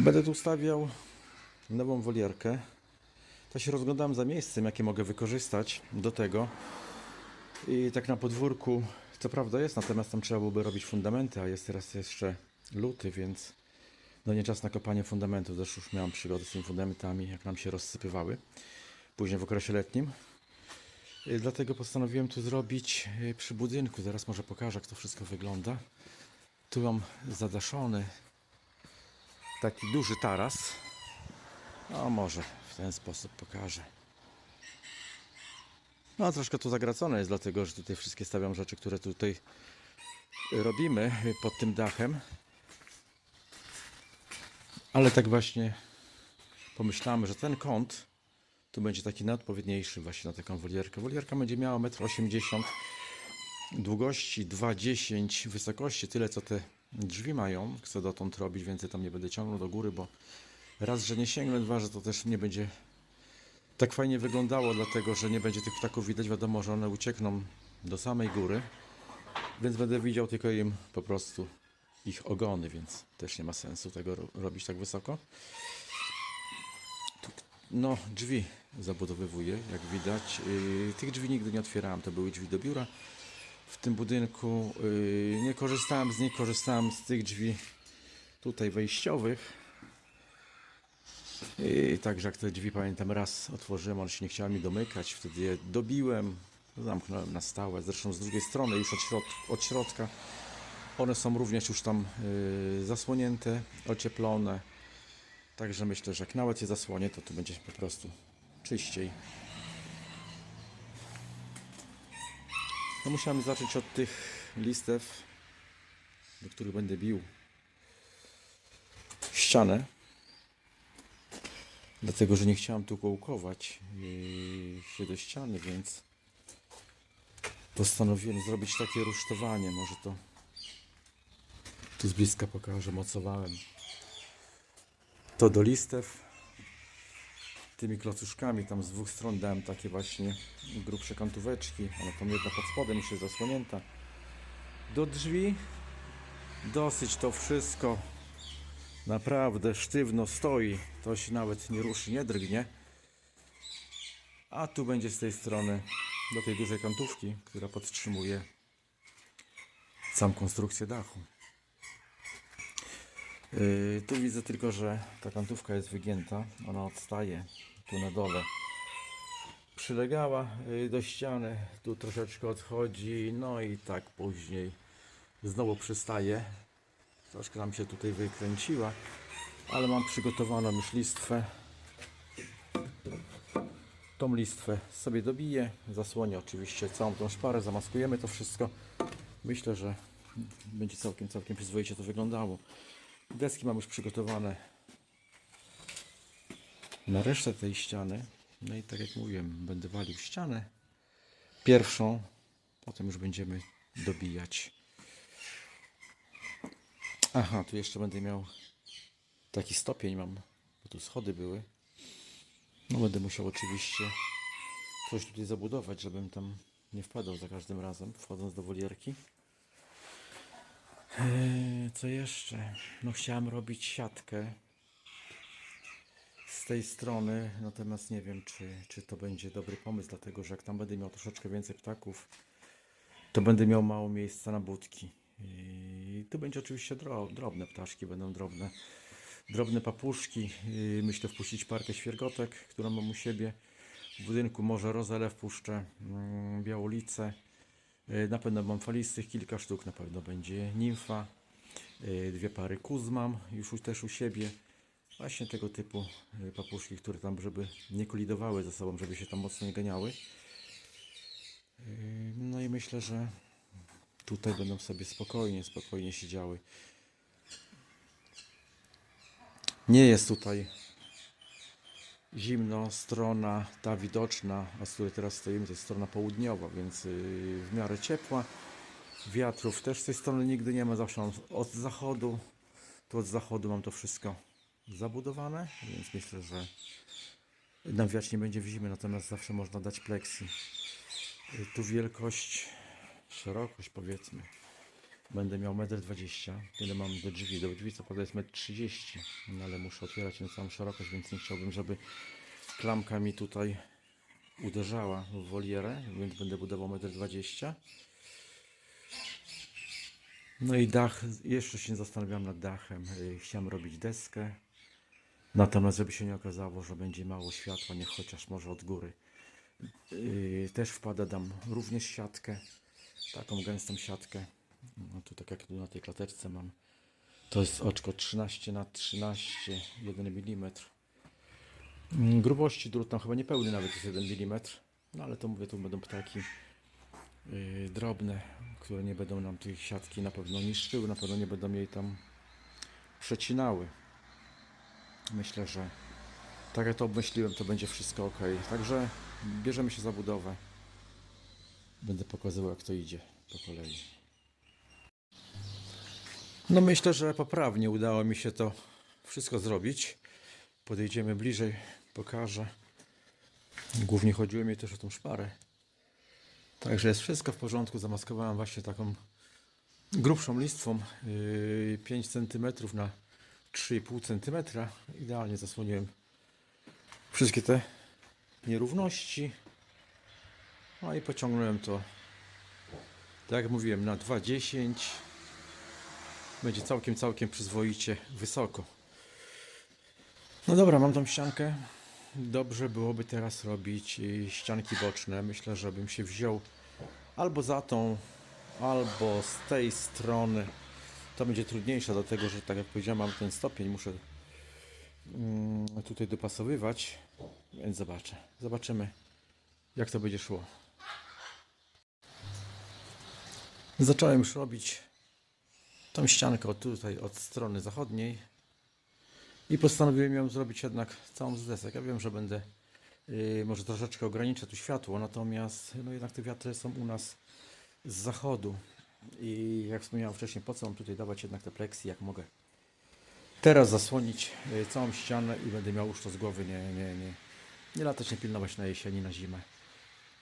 Będę tu stawiał nową wolierkę. To się rozglądam za miejscem, jakie mogę wykorzystać do tego. I tak na podwórku, co prawda jest, natomiast tam trzeba byłoby robić fundamenty, a jest teraz jeszcze luty, więc no nie czas na kopanie fundamentów. Zresztą już miałem przygody z tymi fundamentami, jak nam się rozsypywały. Później w okresie letnim. Dlatego postanowiłem tu zrobić y, przy budynku. Zaraz może pokażę, jak to wszystko wygląda. Tu mam zadaszony taki duży taras. No może w ten sposób pokażę. No troszkę tu zagracone jest, dlatego że tutaj wszystkie stawiam rzeczy, które tutaj robimy pod tym dachem. Ale tak właśnie pomyślałem, że ten kąt tu będzie taki najodpowiedniejszy właśnie na taką wolierkę. Wolierka będzie miała 1,80 m długości, 2,10 wysokości, tyle co te drzwi mają. Chcę dotąd robić, więcej tam nie będę ciągnął do góry, bo raz, że nie sięgnę, dwa, że to też nie będzie tak fajnie wyglądało, dlatego że nie będzie tych ptaków widać. Wiadomo, że one uciekną do samej góry, więc będę widział tylko im po prostu ich ogony, więc też nie ma sensu tego ro- robić tak wysoko. No, drzwi zabudowywuję, jak widać. Yy, tych drzwi nigdy nie otwierałem, to były drzwi do biura w tym budynku. Yy, nie korzystałem z nich, korzystałem z tych drzwi tutaj wejściowych. I także jak te drzwi pamiętam raz otworzyłem, one się nie chciały mi domykać, wtedy je dobiłem, zamknąłem na stałe. Zresztą z drugiej strony już od, środ od środka one są również już tam yy, zasłonięte, ocieplone. Także myślę, że jak nawet je zasłonię, to tu będzie po prostu czyściej. No musiałem zacząć od tych listew, do których będę bił ścianę. Dlatego, że nie chciałem tu kołkować się do ściany, więc postanowiłem zrobić takie rusztowanie. Może to tu z bliska pokażę, mocowałem to do listew tymi klocuszkami, tam z dwóch stron dałem takie właśnie grubsze kantóweczki, ona tam jedna pod spodem już jest zasłonięta. Do drzwi dosyć to wszystko. Naprawdę sztywno stoi to się nawet nie ruszy, nie drgnie. A tu będzie z tej strony do tej dużej kantówki, która podtrzymuje całą konstrukcję dachu. Yy, tu widzę tylko, że ta kantówka jest wygięta. Ona odstaje tu na dole. Przylegała yy, do ściany, tu troszeczkę odchodzi, no i tak później znowu przystaje. Troszkę nam się tutaj wykręciła, ale mam przygotowaną już listwę. Tą listwę sobie dobiję, zasłonię oczywiście całą tą szparę, zamaskujemy to wszystko. Myślę, że będzie całkiem, całkiem przyzwoicie to wyglądało. Deski mam już przygotowane na resztę tej ściany. No i tak jak mówiłem, będę walił ścianę pierwszą, potem już będziemy dobijać. Aha, tu jeszcze będę miał taki stopień mam, bo tu schody były. No będę musiał oczywiście coś tutaj zabudować, żebym tam nie wpadał za każdym razem, wchodząc do wolierki. Eee, Co jeszcze? No chciałem robić siatkę z tej strony, natomiast nie wiem, czy, czy to będzie dobry pomysł, dlatego że jak tam będę miał troszeczkę więcej ptaków, to będę miał mało miejsca na budki. I tu będzie oczywiście dro, drobne ptaszki, będą drobne, drobne papuszki. Myślę wpuścić parkę świergotek, którą mam u siebie. W budynku może rozele wpuszczę, mm, białolicę. Yy, Na pewno mam falistych kilka sztuk, na pewno będzie nimfa. Yy, Dwie pary kuz mam już też u siebie. Właśnie tego typu yy, papuszki, które tam, żeby nie kolidowały ze sobą, żeby się tam mocno nie ganiały. Yy, No i myślę, że tutaj będą sobie spokojnie, spokojnie siedziały. Nie jest tutaj zimno, strona ta widoczna, a z której teraz stoimy, to jest strona południowa, więc yy, w miarę ciepła. Wiatrów też z tej strony nigdy nie ma, zawsze od zachodu. Tu od zachodu mam to wszystko zabudowane, więc myślę, że nawiać nie będzie w zimie, natomiast zawsze można dać pleksy. Y, Tu wielkość, szerokość powiedzmy Będę miał 1,20 m. Tyle mam do drzwi. Do drzwi co prawda jest 1,30 m, no ale muszę otwierać na całą szerokość, więc nie chciałbym, żeby klamka mi tutaj uderzała w wolierę, więc będę budował 1,20 m. No i dach, jeszcze się zastanawiam nad dachem. Y, Chciałem robić deskę. Natomiast żeby się nie okazało, że będzie mało światła, niech chociaż może od góry. Yy, też wpada dam również siatkę, taką gęstą siatkę. No tu tak jak tu na tej klateczce mam. To jest oczko 13 na 13, 1 mm. Grubości drut tam chyba niepełny nawet jest 1 mm. No ale to mówię, tu będą ptaki yy, drobne, które nie będą nam tej siatki na pewno niszczyły, na pewno nie będą jej tam przecinały. Myślę, że tak jak to obmyśliłem, to będzie wszystko ok. Także bierzemy się za budowę. Będę pokazywał, jak to idzie po kolei. No myślę, że poprawnie udało mi się to wszystko zrobić. Podejdziemy bliżej, pokażę. Głównie chodziło mi też o tą szparę. Także jest wszystko w porządku. Zamaskowałem właśnie taką grubszą listwą yy, 5 cm na 3,5 cm. Idealnie zasłoniłem wszystkie te nierówności. No i pociągnąłem to, tak jak mówiłem, na 2,10. Będzie całkiem, całkiem przyzwoicie wysoko. No dobra, mam tą ściankę. Dobrze byłoby teraz robić y, ścianki boczne. Myślę, żebym się wziął albo za tą, albo z tej strony. To będzie trudniejsze, dlatego że tak jak powiedziałem, mam ten stopień, muszę mm, tutaj dopasowywać, więc zobaczę. Zobaczymy, jak to będzie szło. Zacząłem już robić tą ściankę od tutaj, od strony zachodniej i postanowiłem ją zrobić jednak całą z desek. Ja wiem, że będę yy, może troszeczkę ograniczę tu światło, natomiast no jednak te wiatry są u nas z zachodu i jak wspomniałem wcześniej, po co mam tutaj dawać jednak te pleksy, jak mogę teraz zasłonić y, całą ścianę i będę miał już to z głowy, nie, nie, nie, nie latać, nie pilnować na jesieni, na zimę.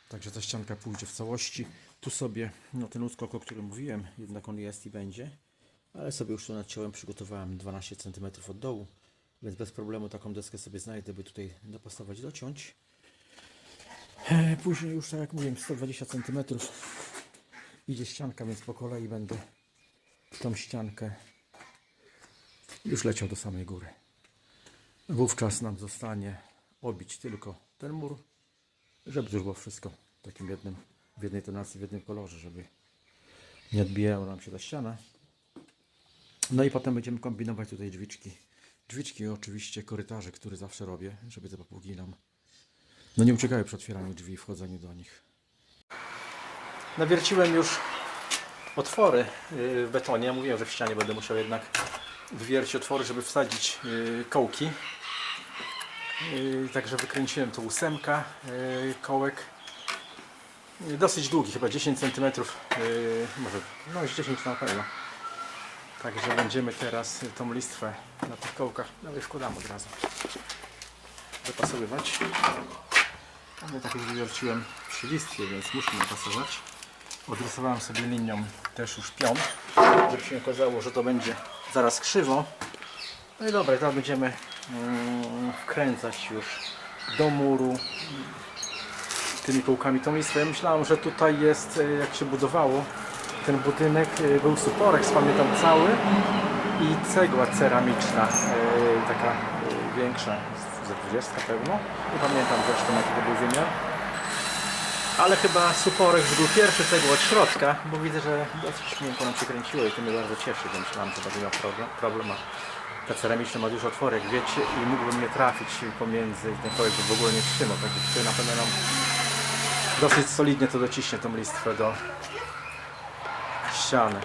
Także ta ścianka pójdzie w całości. Tu sobie, no ten uskok, o którym mówiłem, jednak on jest i będzie, ale sobie już tu nadciąłem, przygotowałem 12 cm od dołu, więc bez problemu taką deskę sobie znajdę, by tutaj dopasować, dociąć. E, Później już, tak jak mówiłem, 120 cm idzie ścianka, więc po kolei będę tą ściankę już leciał do samej góry. Wówczas nam zostanie obić tylko ten mur, żeby już było wszystko w takim jednym, w jednej tonacji, w jednym kolorze, żeby nie odbijała nam się ta ściana. No i potem będziemy kombinować tutaj drzwiczki. Drzwiczki oczywiście korytarze, które zawsze robię, żeby te papugi nam no nie uciekały przy otwieraniu drzwi i wchodzeniu do nich. Nawierciłem już otwory yy, w betonie. Mówiłem, że w ścianie będę musiał jednak wywiercić otwory, żeby wsadzić yy, kołki. Yy, Także wykręciłem tu ósemka kołek. Dosyć długi, chyba 10 cm. Może no z 10 na pewno. Także będziemy teraz tą listwę na tych kołkach, no i wkładam od razu, dopasowywać. Ale tak już wywierciłem przy listwie, więc muszę dopasować. Odrysowałem sobie linią też już pion, żeby się okazało, że to będzie zaraz krzywo. No i dobra, teraz będziemy mm, wkręcać już do muru tymi kołkami tą listwę. Ja myślałem, że tutaj jest, e, jak się budowało ten budynek, e, był suporek, pamiętam cały i cegła ceramiczna, e, taka większa, za 20 pewno. Nie pamiętam zresztą jaki to był wymiar. Ale chyba suporek był pierwszy cegła od środka, bo widzę, że dosyć miękko nam się kręciło i to mnie bardzo cieszy, bo myślałem, że będę miał problem. problem. a Ta ceramiczna ma dużo otworek, wiecie, i mógłbym nie trafić pomiędzy ten kołek by w ogóle nie trzymał, także tutaj na pewno nam dosyć solidnie to dociśnie tą listwę do ściany.